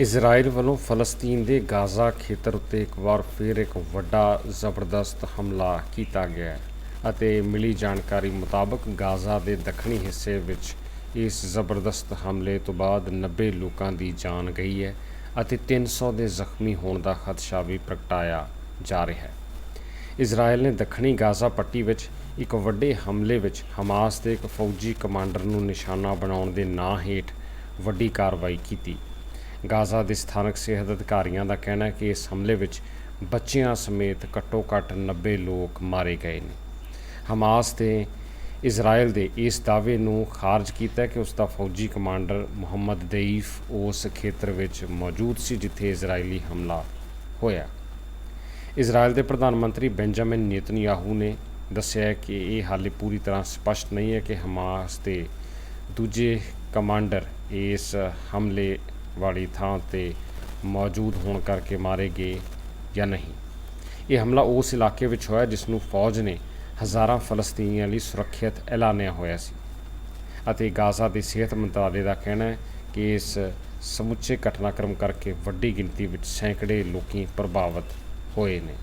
Israel ਵੱਲੋਂ ਫਲਸਤੀਨ ਦੇ Gaza ਖੇਤਰ ਉੱਤੇ ਇੱਕ ਵਾਰ ਫਿਰ ਇੱਕ ਵੱਡਾ ਜ਼ਬਰਦਸਤ ਹਮਲਾ ਕੀਤਾ ਗਿਆ ਹੈ ਅਤੇ ਮਿਲੀ ਜਾਣਕਾਰੀ ਮੁਤਾਬਕ ਗਾਜ਼ਾ ਦੇ ਦੱਖਣੀ ਹਿੱਸੇ ਵਿੱਚ ਇਸ ਜ਼ਬਰਦਸਤ ਹਮਲੇ ਤੋਂ ਬਾਅਦ 90 ਲੋਕਾਂ ਦੀ ਜਾਨ ਗਈ ਹੈ ਅਤੇ 300 ਦੇ ਜ਼ਖਮੀ ਹੋਣ ਦਾ ਖਦਸ਼ਾ ਵੀ ਪ੍ਰਗਟਾਇਆ ਜਾ ਰਿਹਾ ਹੈ। ਇਜ਼ਰਾਈਲ ਨੇ ਦੱਖਣੀ ਗਾਜ਼ਾ ਪੱਟੀ ਵਿੱਚ ਇੱਕ ਵੱਡੇ ਹਮਲੇ ਵਿੱਚ ਹਮਾਸ ਦੇ ਇੱਕ ਫੌਜੀ ਕਮਾਂਡਰ ਨੂੰ ਨਿਸ਼ਾਨਾ ਬਣਾਉਣ ਦੇ ਨਾਂ ਹੇਠ ਵੱਡੀ ਕਾਰਵਾਈ ਕੀਤੀ। ਗਾਜ਼ਾ ਦੇ ਸਥਾਨਕ ਸਿਹਤ ਅਧਿਕਾਰੀਆਂ ਦਾ ਕਹਿਣਾ ਹੈ ਕਿ ਇਸ ਹਮਲੇ ਵਿੱਚ ਬੱਚਿਆਂ ਸਮੇਤ ਘੱਟੋ-ਘੱਟ 90 ਲੋਕ ਮਾਰੇ ਗਏ ਨੇ। ਹਮਾਸ ਤੇ ਇਜ਼ਰਾਈਲ ਦੇ ਇਸ ਦਾਅਵੇ ਨੂੰ ਖਾਰਜ ਕੀਤਾ ਕਿ ਉਸ ਦਾ ਫੌਜੀ ਕਮਾਂਡਰ ਮੁਹੰਮਦ ਦਈਫ ਉਸ ਖੇਤਰ ਵਿੱਚ ਮੌਜੂਦ ਸੀ ਜਿੱਥੇ ਇਜ਼ਰਾਈਲੀ ਹਮਲਾ ਹੋਇਆ। ਇਜ਼ਰਾਈਲ ਦੇ ਪ੍ਰਧਾਨ ਮੰਤਰੀ ਬੈਂਜਾਮਿਨ ਨੇਤਨਯਾਹੂ ਨੇ ਦੱਸਿਆ ਕਿ ਇਹ ਹਾਲੇ ਪੂਰੀ ਤਰ੍ਹਾਂ ਸਪਸ਼ਟ ਨਹੀਂ ਹੈ ਕਿ ਹਮਾਸ ਦੇ ਦੂਜੇ ਕਮਾਂਡਰ ਇਸ ਹਮਲੇ ਵਾਲੀ ਥਾਂ ਤੇ ਮੌਜੂਦ ਹੋਣ ਕਰਕੇ ਮਾਰੇ ਗਏ ਜਾਂ ਨਹੀਂ। ਇਹ ਹਮਲਾ ਉਸ ਇਲਾਕੇ ਵਿੱਚ ਹੋਇਆ ਜਿਸ ਨੂੰ ਫੌਜ ਨੇ ਹਜ਼ਾਰਾਂ ਫਲਸਤੀਨੀਆਂ ਲਈ ਸੁਰੱਖਿਅਤ ਐਲਾਨਿਆ ਹੋਇਆ ਸੀ। ਅਤੇ ਗਾਜ਼ਾ ਦੇ ਸਿਹਤ ਮੰਤਰਾਲੇ ਦਾ ਕਹਿਣਾ ਹੈ ਕਿ ਇਸ ਸਮੁੱਚੇ ਘਟਨਾਕ੍ਰਮ ਕਰਕੇ ਵੱਡੀ ਗਿਣਤੀ ਵਿੱਚ ਸੈਂਕੜੇ ਲੋਕੀ ਪ੍ਰਭਾਵਿਤ ਹੋਏ ਨੇ।